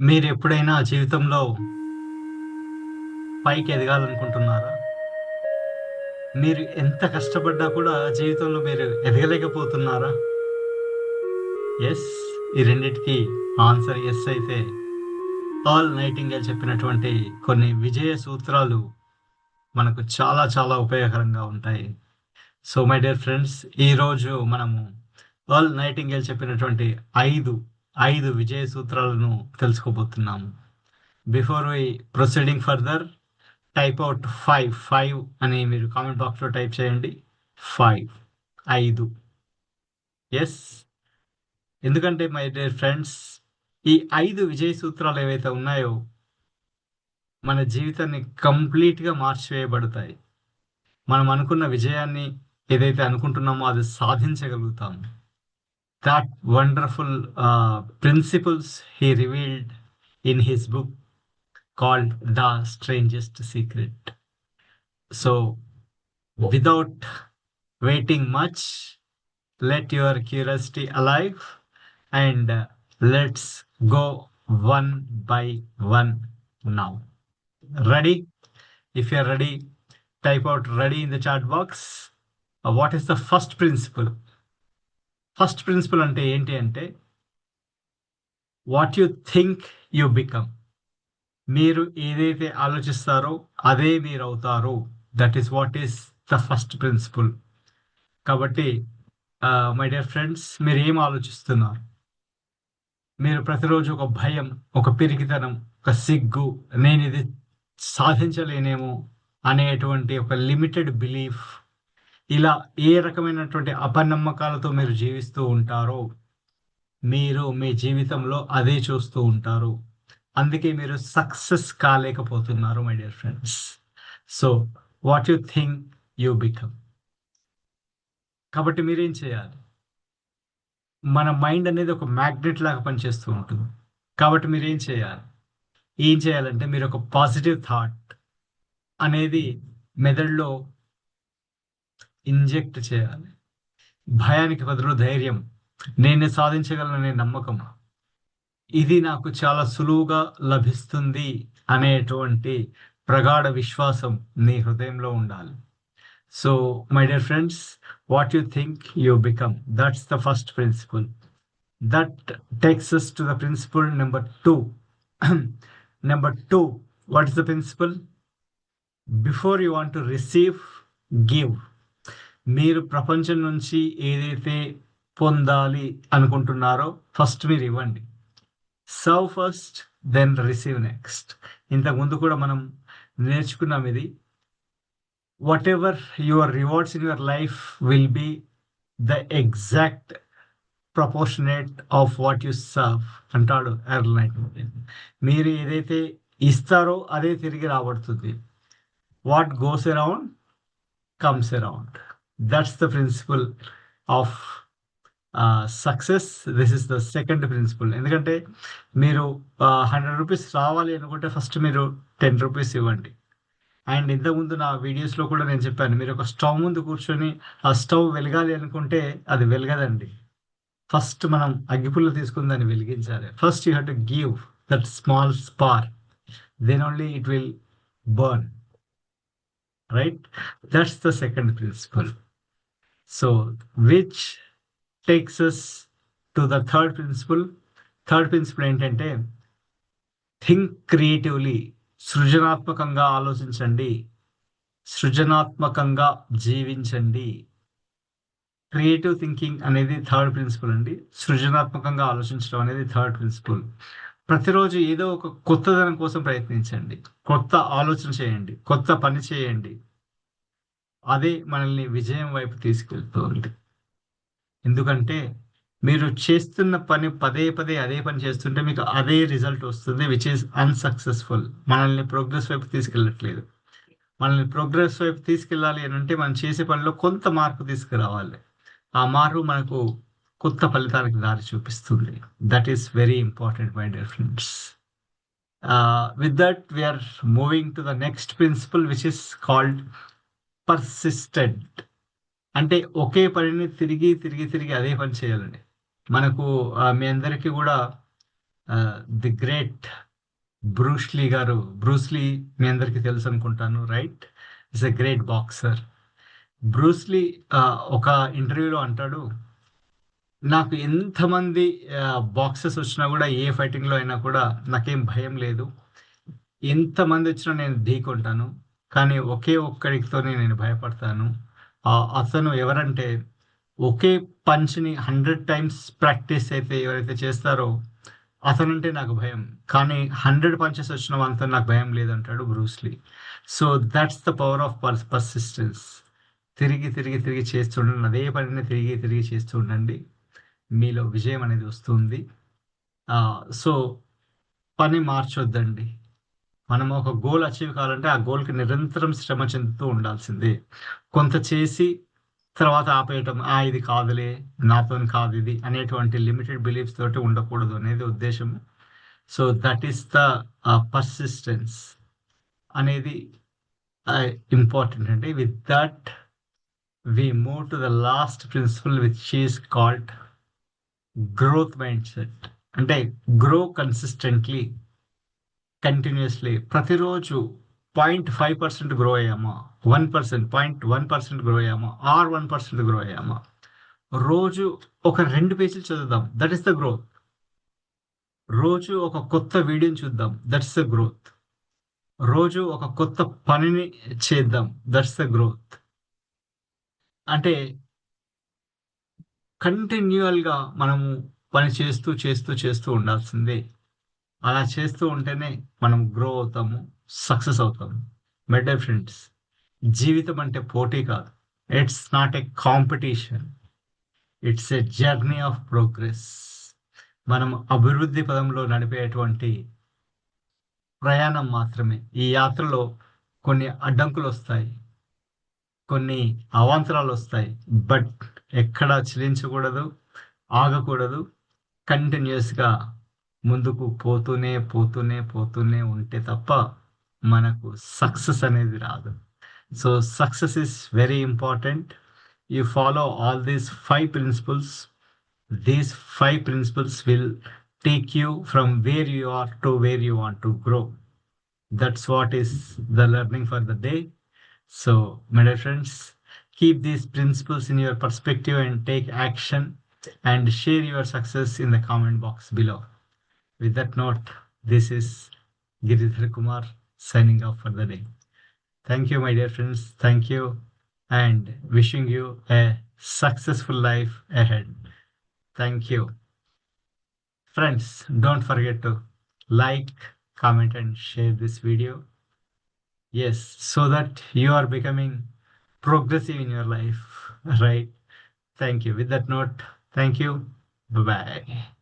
మీరు ఎప్పుడైనా జీవితంలో పైకి ఎదగాలనుకుంటున్నారా? మీరు ఎంత కష్టపడ్డా కూడా జీవితంలో మీరు ఎదగలేకపోతున్నారా? ఎస్ ఈ రెండింటికి ఆన్సర్ ఎస్ అయితే ఆల్ నైటింగేల్ చెప్పినటువంటి కొన్ని విజయ సూత్రాలు మనకు చాలా చాలా ఉపయోగకరంగా ఉంటాయి. సో మై డియర్ ఫ్రెండ్స్ ఈరోజు మనము వరల్డ్ నైటింగేల్ చెప్పినటువంటి ఐదు ఐదు విజయ సూత్రాలను తెలుసుకోబోతున్నాము. Before we proceeding further type out five five అని మీరు కామెంట్ బాక్స్లో టైప్ చేయండి. ఫైవ్ ఐదు. ఎస్ ఎందుకంటే మై డియర్ ఫ్రెండ్స్ ఈ ఐదు విజయ సూత్రాలు ఏవైతే ఉన్నాయో మన జీవితాన్ని కంప్లీట్గా మార్చివేయబడతాయి. మనం అనుకున్న విజయాన్ని ఏదైతే అనుకుంటున్నామో అది సాధించగలుగుతాము that wonderful uh, principles he revealed in his book called The Strangest Secret. So, without waiting much, let your curiosity alive and uh, let's go one by one now. Ready? If you're ready, type out ready in the chat box. What is the first principle first principle అంటే ఏంటి అంటే what you think you become మీరు ఏదైతే ఆలోచిస్తారో అదే మీరు అవుతారు. That is what is the first principle కాబట్టి మై డియర్ ఫ్రెండ్స్ మీరు ఏం ఆలోచిస్తున్నారు? మీరు ప్రతిరోజు ఒక భయం ఒక పిరికితనం ఒక సిగ్గు నేను ఇది సాధించలేనేమో అనేటువంటి ఒక లిమిటెడ్ బిలీఫ్ ఇలా ఏ రకమైనటువంటి అపనమ్మకాలతో మీరు జీవిస్తూ ఉంటారో మీరు మీ జీవితంలో అదే చూస్తూ ఉంటారు. అందుకే మీరు success కాలేకపోతున్నారు my dear friends. So what you think you become? కాబట్టి మీరేం చేయాలి? మన మైండ్ అనేది ఒక మ్యాగ్నెట్ లాగా పనిచేస్తూ ఉంటుంది. కాబట్టి మీరు ఏం చేయాలి? ఏం చేయాలంటే మీరు ఒక పాజిటివ్ థాట్ అనేది మెదడులో ఇంజెక్ట్ చేయాలి. భయానికి బదులు ధైర్యం. నేను సాధించగలననే నమ్మకం. ఇది నాకు చాలా సులువుగా లభిస్తుంది అనేటువంటి ప్రగాఢ విశ్వాసం నీ హృదయంలో ఉండాలి. So my dear friends what you think you become that's the first principle that takes us to the principle number two number two what is the principle before you want to receive give మీరు ప్రపంచం నుంచి ఏదైతే పొందాలి అనుకుంటున్నారో first మీరు ఇవ్వండి. Serve first then receive next ఇంతకుముందు కూడా మనం నేర్చుకున్నాం ఇది. Whatever your rewards in your life will be the exact proportionate of what you serve అంటాడు ఎయిర్లైన్ మీరు ఏదైతే ఇస్తారో అదే తిరిగి రాబడుతుంది. What goes around comes around that's the principle of success this is the second principle ఎందుకంటే మీరు హండ్రెడ్ రూపీస్ రావాలి అనుకుంటే ఫస్ట్ మీరు టెన్ రూపీస్ ఇవ్వండి. అండ్ ఇంతకుముందు నా వీడియోస్లో కూడా నేను చెప్పాను మీరు ఒక స్టవ్ ముందు కూర్చొని ఆ స్టవ్ వెలగాలి అనుకుంటే అది వెలగదండి. ఫస్ట్ మనం అగ్గిపుల్ల తీసుకుని దాన్ని వెలిగించాలి. First you have to give that small spark then only it will burn right that's the second principle so which takes us to the third principle third principle ఏంటంటే థింక్ క్రియేటివ్లీ సృజనాత్మకంగా ఆలోచించండి. సృజనాత్మకంగా జీవించండి. క్రియేటివ్ థింకింగ్ అనేది third principle అండి. సృజనాత్మకంగా ఆలోచించడం అనేది థర్డ్ ప్రిన్సిపల్ ప్రతిరోజు ఏదో ఒక కొత్తదనం కోసం ప్రయత్నించండి. కొత్త ఆలోచన చేయండి. కొత్త పని చేయండి. అదే మనల్ని విజయం వైపు తీసుకెళ్తుంది ఎందుకంటే మీరు చేస్తున్న పని పదే పదే అదే పని చేస్తుంటే మీకు అదే రిజల్ట్ వస్తుంది విచ్ ఈస్ అన్సక్సెస్ఫుల్ మనల్ని ప్రోగ్రెస్ వైపు తీసుకెళ్ళట్లేదు. మనల్ని ప్రోగ్రెస్ వైపు తీసుకెళ్ళాలి అని అంటే మనం చేసే పనిలో కొంత మార్పు తీసుకురావాలి. ఆ మార్పు మనకు కొత్త ఫలితానికి దారి చూపిస్తుంది. That is very important my dear friends with that we're moving to the next principle which is called persistent అంటే ఒకే పనిని తిరిగి తిరిగి తిరిగి అదే పని చేయాలండి. మనకు మీ అందరికీ కూడా ది గ్రేట్ బ్రూస్లీ గారు బ్రూస్లీ మీ అందరికీ తెలుసు అనుకుంటాను right? Is a great boxer Bruce Lee ఒక ఇంటర్వ్యూలో అంటాడు నాకు ఎంతమంది బాక్సెస్ వచ్చినా కూడా ఏ ఫైటింగ్లో అయినా కూడా నాకేం భయం లేదు. ఎంతమంది వచ్చినా నేను ఢీకొంటాను కానీ ఒకే ఒక్కడితోనే నేను భయపడతాను. అతను ఎవరంటే ఒకే పంచ్ని హండ్రెడ్ టైమ్స్ ప్రాక్టీస్ అయితే ఎవరైతే చేస్తారో అతనంటే నాకు భయం. కానీ హండ్రెడ్ పంచెస్ వచ్చిన వాళ్ళతో నాకు భయం లేదంటాడు Bruce Lee so that's the power of pers persistence తిరిగి తిరిగి తిరిగి చేస్తూ ఉండండి. అదే పనిని తిరిగి తిరిగి చేస్తూ ఉండండి. మీలో విజయం అనేది వస్తుంది. సో పని మార్చొద్దండి. మనం ఒక గోల్ అచీవ్ కావాలంటే ఆ గోల్కి నిరంతరం శ్రమ చెందుతూ ఉండాల్సిందే. కొంత చేసి తర్వాత ఆపేయటం ఆ ఇది కాదులే నాతో కాదు ఇది అనేటువంటి లిమిటెడ్ బిలీఫ్స్ తోటి ఉండకూడదు అనేది ఉద్దేశం so that is the persistence అనేది uh, ఇంపార్టెంట్ అండి. With that we move to the last principle which is called growth mindset అంటే గ్రో కన్సిస్టెంట్లీ కంటిన్యూస్లీ ప్రతిరోజు point five percent grow అయ్యామా? One percent point one percent grow అయ్యామా? Or one percent grow అయ్యామా? రోజు ఒక రెండు పేజీలు చదువుదాం. That is the growth రోజు ఒక కొత్త వీడియోని చూద్దాం. దట్స్ ద గ్రోత్ రోజు ఒక కొత్త పనిని చేద్దాం. దట్స్ ద గ్రోత్ అంటే కంటిన్యూయల్గా మనము పని చేస్తూ చేస్తూ చేస్తూ ఉండాల్సిందే. అలా చేస్తూ ఉంటేనే మనం గ్రో అవుతాము సక్సెస్ అవుతాము. మెడ్ ఫ్రెండ్స్ జీవితం అంటే పోటీ కాదు. It's not a competition it's a journey of progress మనం అభివృద్ధి పదంలో నడిపేటువంటి ప్రయాణం మాత్రమే. ఈ యాత్రలో కొన్ని అడ్డంకులు వస్తాయి. కొన్ని అవాంతరాలు వస్తాయి. బట్ ఎక్కడా చెలించకూడదు ఆగకూడదు. కంటిన్యూస్గా ముందుకు పోతూనే పోతూనే పోతూనే ఉంటే తప్ప మనకు సక్సెస్ అనేది రాదు so success is very important you follow all these five principles these five principles will take you from where you are to where you want to grow. That's what is the learning for the day. So, my dear friends, keep these principles in your perspective and take action and share your success in the comment box below. With that note, this is Giridhar Kumar signing off for the day. Thank you, my dear friends. Thank you, and wishing you a successful life ahead. Thank you. Friends, don't forget to like, comment, and share this video. Yes, so that you are becoming progressive in your life, right? Thank you. With that note, thank you. Bye bye.